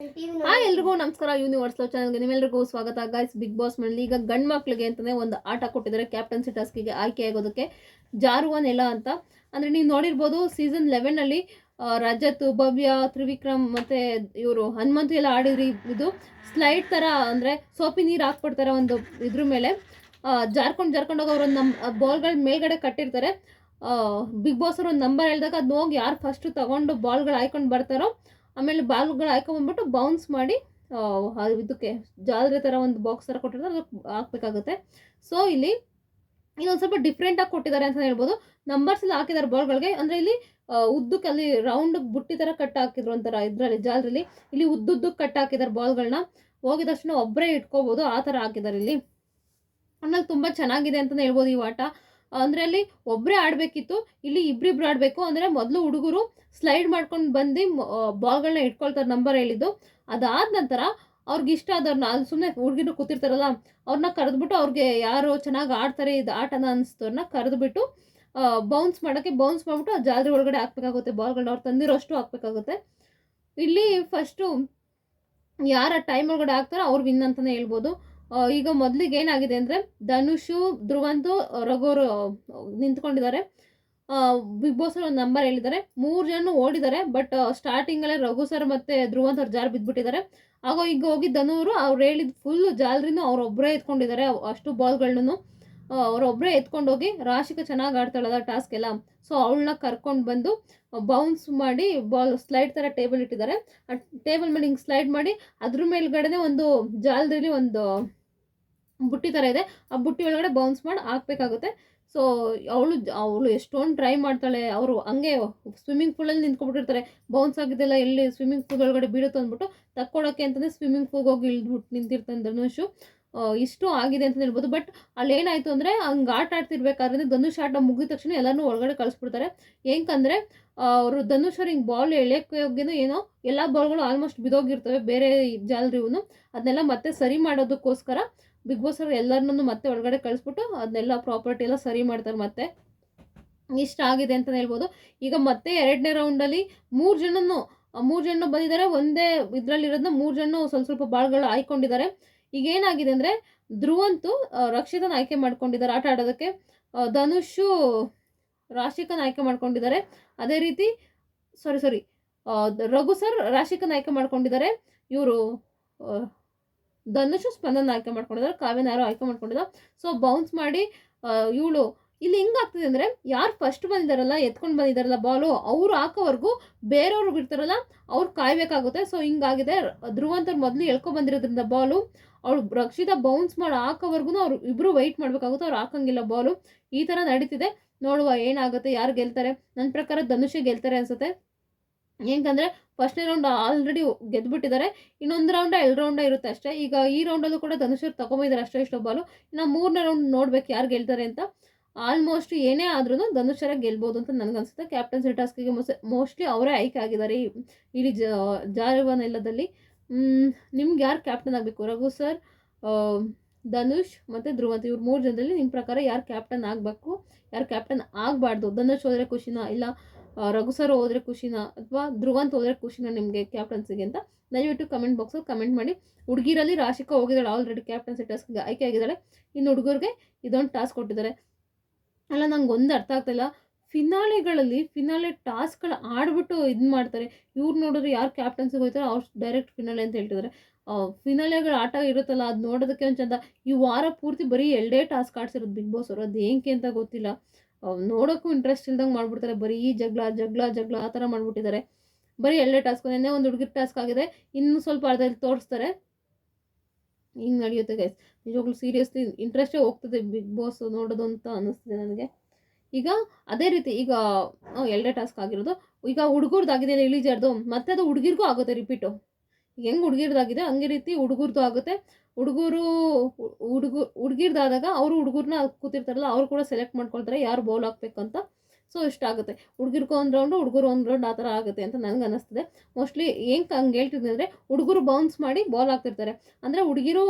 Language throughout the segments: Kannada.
ಹಾಯ್ ಎಲ್ರಿಗೂ ನಮಸ್ಕಾರ. ಯೂನಿವರ್ಸ್ ಲವ್ ಚಾನಲ್ಗೆ ನಿಮ್ಮೆಲ್ಲರಿಗೂ ಸ್ವಾಗತ. ಗೈಸ್ ಬಿಗ್ ಬಾಸ್ ಮನೇಲಿ ಈಗ ಗಂಡ್ ಮಕ್ಳಿಗೆ ಅಂತಾನೆ ಒಂದು ಆಟ ಕೊಟ್ಟಿದ್ದಾರೆ. ಕ್ಯಾಪ್ಟನ್ಸಿ ಟಾಸ್ಕಿಗೆ ಆಯ್ಕೆ ಆಗೋದಕ್ಕೆ ಜಾರುವ ನೆಲ ಅಂತ. ಅಂದ್ರೆ ನೀವು ನೋಡಿರ್ಬೋದು ಸೀಸನ್ ಲೆವೆನ್ ಅಲ್ಲಿ ಆ, ರಜತ್ ಭವ್ಯ ತ್ರಿವಿಕ್ರಮ್ ಮತ್ತೆ ಇವರು ಹನುಮಂತು ಎಲ್ಲ ಆಡಿದ್ರಿ. ಇದು ಸ್ಲೈಡ್ ತರ ಅಂದ್ರೆ ಸೋಪಿ ನೀರು ಹಾಕ್ಬಿಡ್ತಾರೆ ಒಂದು ಇದ್ರ ಮೇಲೆ. ಜಾರ್ಕೊಂಡು ಜಾರ್ಕೊಂಡ್ ಹೋಗಿ ಅವ್ರ ನಮ್ ಬಾಲ್ಗಳ ಮೇಲ್ಗಡೆ ಕಟ್ಟಿರ್ತಾರೆ. ಬಿಗ್ ಬಾಸ್ ಅವ್ರ ಒಂದು ನಂಬರ್ ಹೇಳಿದಾಗ ಅದ್ ಹೋಗಿ ಯಾರು ಫಸ್ಟ್ ತಗೊಂಡು ಬಾಲ್ಗಳು ಹಾಯ್ಕೊಂಡು ಬರ್ತಾರೋ ಆಮೇಲೆ ಬಾಲ್ಗಳು ಹಾಕೊಂಬಂದ್ಬಿಟ್ಟು ಬೌನ್ಸ್ ಮಾಡಿ ಇದಕ್ಕೆ ಜಾಲರಿ ಥರ ಒಂದು ಬಾಕ್ಸ್ ಥರ ಕೊಟ್ಟಿರ್ತಾರೆ ಅದಕ್ಕೆ ಹಾಕ್ಬೇಕಾಗುತ್ತೆ. ಸೊ ಇಲ್ಲಿ ಇದೊಂದು ಸ್ವಲ್ಪ ಡಿಫ್ರೆಂಟಾಗಿ ಕೊಟ್ಟಿದ್ದಾರೆ ಅಂತ ಹೇಳ್ಬೋದು. ನಂಬರ್ಸ್ ಎಲ್ಲ ಹಾಕಿದ್ದಾರೆ ಬಾಲ್ಗಳಿಗೆ ಅಂದರೆ ಇಲ್ಲಿ ಉದ್ದಕ್ಕೆ ಅಲ್ಲಿ ರೌಂಡ್ ಬುಟ್ಟಿ ಥರ ಕಟ್ ಹಾಕಿದ್ರು ಒಂಥರ ಇದರಲ್ಲಿ, ಜಾಲರಿಲಿ. ಇಲ್ಲಿ ಉದ್ದುದ್ದಕ್ಕೆ ಕಟ್ ಹಾಕಿದ್ದಾರೆ ಬಾಲ್ಗಳನ್ನ ಹೋಗಿದ ತಕ್ಷಣ ಒಬ್ಬರೇ ಇಟ್ಕೋಬೋದು, ಆ ಥರ ಹಾಕಿದ್ದಾರೆ ಇಲ್ಲಿ. ಆಮೇಲೆ ತುಂಬ ಚೆನ್ನಾಗಿದೆ ಅಂತಲೇ ಹೇಳ್ಬೋದು ಈ ಆಟ. ಅಂದರೆ ಅಲ್ಲಿ ಒಬ್ಬರೇ ಆಡಬೇಕಿತ್ತು, ಇಲ್ಲಿ ಇಬ್ಬರಿಬ್ರು ಆಡಬೇಕು. ಅಂದರೆ ಮೊದಲು ಹುಡುಗರು ಸ್ಲೈಡ್ ಮಾಡ್ಕೊಂಡು ಬಂದು ಬಾಲ್ಗಳನ್ನ ಇಟ್ಕೊಳ್ತಾರೆ ನಂಬರ್ ಹೇಳಿದ್ದು. ಅದಾದ ನಂತರ ಅವ್ರಿಗೆ ಇಷ್ಟ ಆದವ್ರನ್ನ ಅಲ್ಲಿ ಸುಮ್ಮನೆ ಹುಡುಗಿರು ಕೂತಿರ್ತಾರಲ್ಲ ಅವ್ರನ್ನ ಕರೆದ್ಬಿಟ್ಟು ಅವ್ರಿಗೆ ಯಾರು ಚೆನ್ನಾಗಿ ಆಡ್ತಾರೆ, ಇದು ಆಟನ ಅನಿಸ್ತವ್ರನ್ನ ಕರೆದ್ಬಿಟ್ಟು ಬೌನ್ಸ್ ಮಾಡೋಕ್ಕೆ ಬೌನ್ಸ್ ಮಾಡಿಬಿಟ್ಟು ಆ ಜಾಲರಿ ಒಳಗಡೆ ಹಾಕ್ಬೇಕಾಗುತ್ತೆ ಬಾಲ್ಗಳನ್ನ ಅವ್ರು ತಂದಿರೋಷ್ಟು ಹಾಕ್ಬೇಕಾಗುತ್ತೆ. ಇಲ್ಲಿ ಫಸ್ಟು ಯಾರ ಟೈಮ್ ಒಳಗಡೆ ಹಾಕ್ತಾರೋ ಅವ್ರು ವಿನ್ ಅಂತಲೇ ಹೇಳ್ಬೋದು. ಈಗ ಮೊದಲಿಗೆ ಏನಾಗಿದೆ ಅಂದರೆ ಧನುಷು ಧ್ರುವಂತು ರಘುವರು ನಿಂತ್ಕೊಂಡಿದ್ದಾರೆ. ಬಿಗ್ ಬಾಸ್ ಒಂದು ನಂಬರ್ ಹೇಳಿದ್ದಾರೆ. ಮೂರು ಜನ ಓಡಿದ್ದಾರೆ ಬಟ್ ಸ್ಟಾರ್ಟಿಂಗಲ್ಲೇ ರಘು ಸರ್ ಮತ್ತು ಧ್ರುವಂತ್ ಅವ್ರು ಜಾರು ಬಿದ್ದುಬಿಟ್ಟಿದ್ದಾರೆ ಆಗೋ ಈಗ ಹೋಗಿ ಧನುವರು ಅವ್ರು ಹೇಳಿದ ಫುಲ್ ಜಾಲರಿನೂ ಅವ್ರೊಬ್ಬರೇ ಎತ್ಕೊಂಡಿದ್ದಾರೆ ಅಷ್ಟು ಬಾಲ್ಗಳನ್ನು ಅವರೊಬ್ಬರೇ ಎತ್ಕೊಂಡು ಹೋಗಿ ರಾಶಿಕ ಚೆನ್ನಾಗಿ ಆಡ್ತಾಳದ ಟಾಸ್ಕ್ ಎಲ್ಲ. ಸೊ ಅವಳನ್ನ ಕರ್ಕೊಂಡು ಬಂದು ಬೌನ್ಸ್ ಮಾಡಿ ಬಾಲ್ ಸ್ಲೈಡ್ ಥರ ಟೇಬಲ್ ಇಟ್ಟಿದ್ದಾರೆ. ಆ ಟೇಬಲ್ ಮೇಲೆ ಹಿಂಗೆ ಸ್ಲೈಡ್ ಮಾಡಿ, ಅದ್ರ ಮೇಲ್ಗಡೆನೆ ಒಂದು ಜಾಲದಲ್ಲಿ ಒಂದು ಬುಟ್ಟಿ ಥರ ಇದೆ. ಆ ಬುಟ್ಟಿ ಒಳಗಡೆ ಬೌನ್ಸ್ ಮಾಡಿ ಹಾಕಬೇಕಾಗುತ್ತೆ. ಸೊ ಅವಳು ಅವಳು ಎಷ್ಟೊಂದು ಟ್ರೈ ಮಾಡ್ತಾಳೆ, ಅವರು ಹಂಗೆ ಸ್ವಿಮ್ಮಿಂಗ್ ಪೂಲಲ್ಲಿ ನಿಂತ್ಕೊಂಡ್ಬಿಟ್ಟಿರ್ತಾರೆ. ಬೌನ್ಸ್ ಆಗಿದ್ದೆಲ್ಲ ಎಲ್ಲಿ ಸ್ವಿಮ್ಮಿಂಗ್ ಪೂಲ್ ಒಳಗಡೆ ಬೀಳುತ್ತೆ ಅಂದ್ಬಿಟ್ಟು ತಕ್ಕೊಳಕ್ಕೆ ಅಂತಂದರೆ ಸ್ವಿಮ್ಮಿಂಗ್ ಪೂಲ್ಗೆ ಹೋಗಿ ಇಳಿದ್ಬಿಟ್ಟು ನಿಂತಿರ್ತಾನೆ ಧನುಷು ಇಷ್ಟು ಆಗಿದೆ ಅಂತ ಹೇಳ್ಬೋದು. ಬಟ್ ಅಲ್ಲಿ ಏನಾಯಿತು ಅಂದರೆ ಹಂಗೆ ಆಟ ಆಡ್ತಿರ್ಬೇಕಾದ್ರೆ ಧನುಷ್ ಆಟ ಮುಗಿದ ತಕ್ಷಣ ಎಲ್ಲರೂ ಒಳಗಡೆ ಕಳಿಸ್ಬಿಡ್ತಾರೆ. ಹೆಂಗಂದರೆ ಅವರು ಧನುಷ್ ಅವ್ರು ಹಿಂಗೆ ಬಾಲ್ ಎಳೆಯೋಕೆ ಹೋಗಿನೂ ಏನೋ ಎಲ್ಲ ಬಾಲ್ಗಳು ಆಲ್ಮೋಸ್ಟ್ ಬಿದೋಗಿರ್ತವೆ. ಬೇರೆ ಜಾಲರಿವು ಅದನ್ನೆಲ್ಲ ಮತ್ತೆ ಸರಿ ಮಾಡೋದಕ್ಕೋಸ್ಕರ ಬಿಗ್ ಬಾಸ್ ಅವ್ರು ಎಲ್ಲರನ್ನೂ ಮತ್ತೆ ಒಳಗಡೆ ಕಳಿಸ್ಬಿಟ್ಟು ಅದನ್ನೆಲ್ಲ ಪ್ರಾಪರ್ಟಿ ಎಲ್ಲ ಸರಿ ಮಾಡ್ತಾರೆ ಮತ್ತೆ. ಇಷ್ಟ ಆಗಿದೆ ಅಂತಲೇ ಹೇಳ್ಬೋದು. ಈಗ ಮತ್ತೆ ಎರಡನೇ ರೌಂಡಲ್ಲಿ ಮೂರು ಜನನು, ಮೂರು ಜನ ಬಂದಿದ್ದಾರೆ ಒಂದೇ ಇದರಲ್ಲಿರೋದನ್ನ ಮೂರು ಜನ ಸ್ವಲ್ಪ ಸ್ವಲ್ಪ ಬಾಳ್ಗಳು ಆಯ್ಕೊಂಡಿದ್ದಾರೆ ಈಗ ಏನಾಗಿದೆ ಅಂದರೆ ಧ್ರುವಂತು ರಕ್ಷಿತನ ಆಯ್ಕೆ ಮಾಡ್ಕೊಂಡಿದ್ದಾರೆ ಆಟ ಆಡೋದಕ್ಕೆ. ಧನುಷು, ರಾಶಿಕನ ಆಯ್ಕೆ ಮಾಡ್ಕೊಂಡಿದ್ದಾರೆ. ಅದೇ ರೀತಿ ಸಾರಿ ಸಾರಿ ರಘು ಸರ್ ರಾಶಿಕನ ಆಯ್ಕೆ ಮಾಡ್ಕೊಂಡಿದ್ದಾರೆ. ಇವರು ಧನುಷು ಸ್ಪಂದನ ಆಯ್ಕೆ ಮಾಡ್ಕೊಂಡಿದ್ದಾರೆ ಕಾವ್ಯನಾರು ಆಯ್ಕೆ ಮಾಡ್ಕೊಂಡಿದ್ದ ಸೊ ಬೌನ್ಸ್ ಮಾಡಿ ಇವಳು ಇಲ್ಲಿ ಹೆಂಗಾಗ್ತದೆ ಅಂದರೆ ಯಾರು ಫಸ್ಟ್ ಬಂದಿದ್ದಾರಲ್ಲ ಎತ್ಕೊಂಡು ಬಂದಿದ್ದಾರಲ್ಲ ಬಾಲು ಅವ್ರು ಹಾಕೋವರೆಗೂ ಬೇರೆಯವ್ರಿಗೆ ಇರ್ತಾರಲ್ಲ ಅವ್ರು ಕಾಯ್ಬೇಕಾಗುತ್ತೆ. ಸೊ ಹಿಂಗಾಗಿದೆ ಧ್ರುವಂತವ್ರು ಮೊದಲು ಎಳ್ಕೊ ಬಂದಿರೋದ್ರಿಂದ ಬಾಲು ಅವಳು ರಕ್ಷಿತ ಬೌನ್ಸ್ ಮಾಡಿ ಹಾಕೋವರೆಗೂ ಅವ್ರು ಇಬ್ಬರು ವೆಯ್ಟ್ ಮಾಡಬೇಕಾಗುತ್ತೆ, ಅವ್ರು ಹಾಕಂಗಿಲ್ಲ ಬಾಲು ಈ ಥರ ನಡೀತಿದೆ. ನೋಡುವ ಏನಾಗುತ್ತೆ, ಯಾರು ಗೆಲ್ತಾರೆ? ನನ್ನ ಪ್ರಕಾರ ಧನುಷೆ ಗೆಲ್ತಾರೆ ಅನ್ಸುತ್ತೆ. ಏನಕಂದ್ರೆ ಫಸ್ಟ್ನೇ ರೌಂಡ್ ಆಲ್ರೆಡಿ ಗೆದ್ದುಬಿಟ್ಟಿದ್ದಾರೆ ಇನ್ನೊಂದು ರೌಂಡ ಎರಡು ರೌಂಡ ಇರುತ್ತೆ ಅಷ್ಟೇ. ಈಗ ಈ ರೌಂಡಲ್ಲೂ ಕೂಡ ಧನುಷರು ತಗೊಂಬಿದ್ದಾರೆ ಅಷ್ಟೇ ಇಷ್ಟೋ ಬಾಲು ಇನ್ನು ಮೂರನೇ ರೌಂಡ್ ನೋಡ್ಬೇಕು ಯಾರು ಗೆಲ್ತಾರೆ ಅಂತ. ಆಲ್ಮೋಸ್ಟ್ ಏನೇ ಆದ್ರೂ ಧನುಷರ ಗೆಲ್ಬೋದು ಅಂತ ನನಗನ್ಸುತ್ತೆ. ಕ್ಯಾಪ್ಟನ್ಸಿ ಟಾಸ್ಕಿಗೆ ಮೋಸ್ಟ್ಲಿ ಅವರೇ ಆಯ್ಕೆ ಆಗಿದ್ದಾರೆ ಇಲ್ಲಿ ಇಡೀ ಜ ಜಾರುವ ನೆಲದಲ್ಲಿ ನಿಮ್ಗೆ ಯಾರು ಕ್ಯಾಪ್ಟನ್ ಆಗಬೇಕು? ರಘು ಸರ್ ಧನುಷ್ ಮತ್ತು ಧ್ರುವಂತ. ಇವ್ರು ಮೂರು ಜನದಲ್ಲಿ ನಿಮ್ಮ ಪ್ರಕಾರ ಯಾರು ಕ್ಯಾಪ್ಟನ್ ಆಗಬೇಕು? ಯಾರು ಕ್ಯಾಪ್ಟನ್ ಆಗಬಾರ್ದು? ಧನುಷ್ ಹೋದರೆ ಖುಷಿನ? ಇಲ್ಲ ರಘು ಸರ್ ಹೋದರೆ ಖುಷಿನ ಅಥವಾ ಧ್ರುವಂತ ಹೋದರೆ ಖುಷಿನ ನಿಮಗೆ ಕ್ಯಾಪ್ಟನ್ಸಿಗೆ ಅಂತ? ದಯವಿಟ್ಟು ಕಮೆಂಟ್ ಬಾಕ್ಸಲ್ಲಿ ಕಮೆಂಟ್ ಮಾಡಿ. ಹುಡುಗಿರಲ್ಲಿ ರಾಶಿಕಾ ಹೋಗಿದ್ದಾಳೆ ಆಲ್ರೆಡಿ ಕ್ಯಾಪ್ಟನ್ಸಿ ಟಾಸ್ಕ್ಗೆ ಆಯ್ಕೆ ಆಗಿದ್ದಾಳೆ. ಇನ್ನು ಹುಡುಗರಿಗೆ ಇದೊಂದು ಟಾಸ್ಕ್ ಕೊಟ್ಟಿದ್ದಾರೆ. ಅಲ್ಲ, ನಂಗೆ ಒಂದು ಅರ್ಥ ಆಗ್ತಾಯಿಲ್ಲ ಫಿನಾಲೆಗಳಲ್ಲಿ ಫಿನಾಲೆ ಟಾಸ್ಕ್ಗಳು ಆಡ್ಬಿಟ್ಟು ಇದು ಮಾಡ್ತಾರೆ. ಇವ್ರು ನೋಡಿದ್ರೆ ಯಾರು ಕ್ಯಾಪ್ಟನ್ಸಿಗೆ ಹೋಗ್ತಾರೆ ಅವ್ರು ಡೈರೆಕ್ಟ್ ಫಿನಾಲೆ ಅಂತ ಹೇಳ್ತಿದ್ದಾರೆ ಫಿನಾಲೆಗಳ ಆಟ ಇರುತ್ತಲ್ಲ, ಅದು ನೋಡೋದಕ್ಕೆ ಒಂದು ಚಂದ. ಈ ವಾರ ಪೂರ್ತಿ ಬರೀ ಎರಡೇ ಟಾಸ್ಕ್ ಆಡ್ಸಿರೋದು ಬಿಗ್ ಬಾಸ್ ಅವರು, ಅದು ಏನಕ್ಕೆ ಅಂತ ಗೊತ್ತಿಲ್ಲ. ನೋಡೋಕ್ಕೂ ಇಂಟ್ರೆಸ್ಟ್ ಇಲ್ದಂಗೆ ಮಾಡಿಬಿಡ್ತಾರೆ. ಬರೀ ಜಗಳ ಜಗಳ ಜಗಳ ಆ ಥರ ಮಾಡಿಬಿಟ್ಟಿದ್ದಾರೆ. ಬರೀ ಎರಡೇ ಟಾಸ್ಕ್ ನೆನ್ನೆ ಒಂದು ಹುಡುಗಿ ಟಾಸ್ಕ್ ಆಗಿದೆ. ಇನ್ನೂ ಸ್ವಲ್ಪ ಅರ್ಧದಲ್ಲಿ ತೋರಿಸ್ತಾರೆ. ಹಿಂಗೆ ನಡೆಯುತ್ತೆ ಗೈಸ್ ನಿಜವಾಗ್ಲೂ ಸೀರಿಯಸ್ಲಿ ಇಂಟ್ರೆಸ್ಟೇ ಹೋಗ್ತದೆ ಬಿಗ್ ಬಾಸ್ ನೋಡೋದು ಅಂತ ಅನ್ನಿಸ್ತಿದೆ ನನಗೆ. ಈಗ ಅದೇ ರೀತಿ ಈಗ ಎಲ್ಲೇ ಟಾಸ್ಕ್ ಆಗಿರೋದು. ಈಗ ಹುಡುಗರ್ದಾಗಿದೆ ಇಳಿಜಾರ್ದು ಮತ್ತೆ ಅದು ಹುಡುಗಿರ್ಗೂ ಆಗುತ್ತೆ ರಿಪೀಟು ಹೆಂಗೆ ಹುಡುಗಿರ್ದಾಗಿದೆ? ಹಂಗೆ ರೀತಿ ಹುಡುಗರ್ದು ಆಗುತ್ತೆ. ಹುಡುಗರು ಹುಡುಗ ಹುಡುಗಿರ್ದಾದಾಗ ಅವರು ಹುಡುಗರನ್ನ ಕೂತಿರ್ತಾರಲ್ಲ ಅವ್ರು ಕೂಡ ಸೆಲೆಕ್ಟ್ ಮಾಡ್ಕೊಳ್ತಾರೆ ಯಾರು ಬೌಲ್ ಹಾಕ್ಬೇಕಂತ. ಸೊ ಇಷ್ಟ ಆಗುತ್ತೆ. ಹುಡುಗಿರ್ಗೂ ಒಂದು ರೌಂಡು ಹುಡುಗರು ಒಂದು ರೌಂಡ್ ಆ ಥರ ಆಗುತ್ತೆ ಅಂತ ನನಗೆ ಅನ್ನಿಸ್ತದೆ ಮೋಸ್ಟ್ಲಿ ಹೆಂಗೆ ಹಂಗೆ ಹೇಳ್ತಿದ್ದೆ ಅಂದರೆ ಹುಡುಗರು ಬೌನ್ಸ್ ಮಾಡಿ ಬಾಲ್ ಹಾಕ್ತಿರ್ತಾರೆ. ಅಂದರೆ ಹುಡುಗಿರು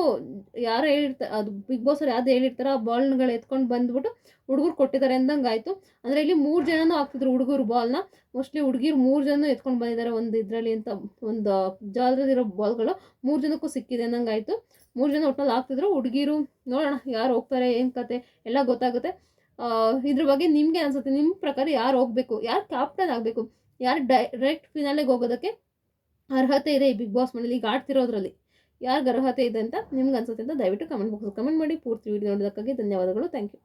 ಯಾರು ಹೇಳಿರ್ತಾರೆ ಅದು ಬಿಗ್ ಬಾಸ್ ಅವ್ರು ಯಾವ್ದು ಹೇಳಿರ್ತಾರೆ ಆ ಬಾಲ್ಗಳು ಎತ್ಕೊಂಡು ಬಂದ್ಬಿಟ್ಟು ಹುಡುಗರು ಕೊಟ್ಟಿದ್ದಾರೆ ಅಂದಂಗೆ ಆಯಿತು. ಅಂದರೆ ಇಲ್ಲಿ ಮೂರು ಜನನೂ ಹಾಕ್ತಿದ್ರು ಹುಡುಗರು ಬಾಲ್ನ ಮೋಸ್ಟ್ಲಿ ಹುಡುಗಿರು ಮೂರು ಜನ ಎತ್ಕೊಂಡು ಬಂದಿದ್ದಾರೆ ಒಂದು ಇದರಲ್ಲಿ ಅಂತ ಒಂದು ಜಾಲದಲ್ಲಿರೋ ಬಾಲ್ಗಳು ಮೂರು ಜನಕ್ಕೂ ಸಿಕ್ಕಿದೆ ಅನ್ನಂಗೆ ಆಯಿತು. ಮೂರು ಜನ ಒಟ್ಟಲ್ಲಿ ಹಾಕ್ತಿದ್ರು ಹುಡುಗಿರು ನೋಡೋಣ ಯಾರು ಹೋಗ್ತಾರೆ, ಏನು ಕತೆ, ಎಲ್ಲ ಗೊತ್ತಾಗುತ್ತೆ. ಇದ್ರ ಬಗ್ಗೆ ನಿಮಗೆ ಅನ್ಸುತ್ತೆ. ನಿಮ್ಮ ಪ್ರಕಾರ ಯಾರು ಹೋಗಬೇಕು? ಯಾರು ಕ್ಯಾಪ್ಟನ್ ಆಗಬೇಕು? ಯಾರು ಡೈರೆಕ್ಟ್ ಫಿನಾಲೆಗೆ ಹೋಗೋದಕ್ಕೆ ಅರ್ಹತೆ ಇದೆ ಈ ಬಿಗ್ ಬಾಸ್ ಮನೇಲಿ ಈಗ ಆಡ್ತಿರೋದ್ರಲ್ಲಿ ಯಾರಿಗೆ ಅರ್ಹತೆ ಇದೆ ಅಂತ ನಿಮ್ಗೆ ಅನ್ಸುತ್ತೆ ಅಂತ ದಯವಿಟ್ಟು ಕಮೆಂಟ್ ಬಾಕ್ಸ್ ಕಮೆಂಟ್ ಮಾಡಿ. ಪೂರ್ತಿ ವಿಡಿಯೋ ನೋಡೋದಕ್ಕಾಗಿ ಧನ್ಯವಾದಗಳು. Thank you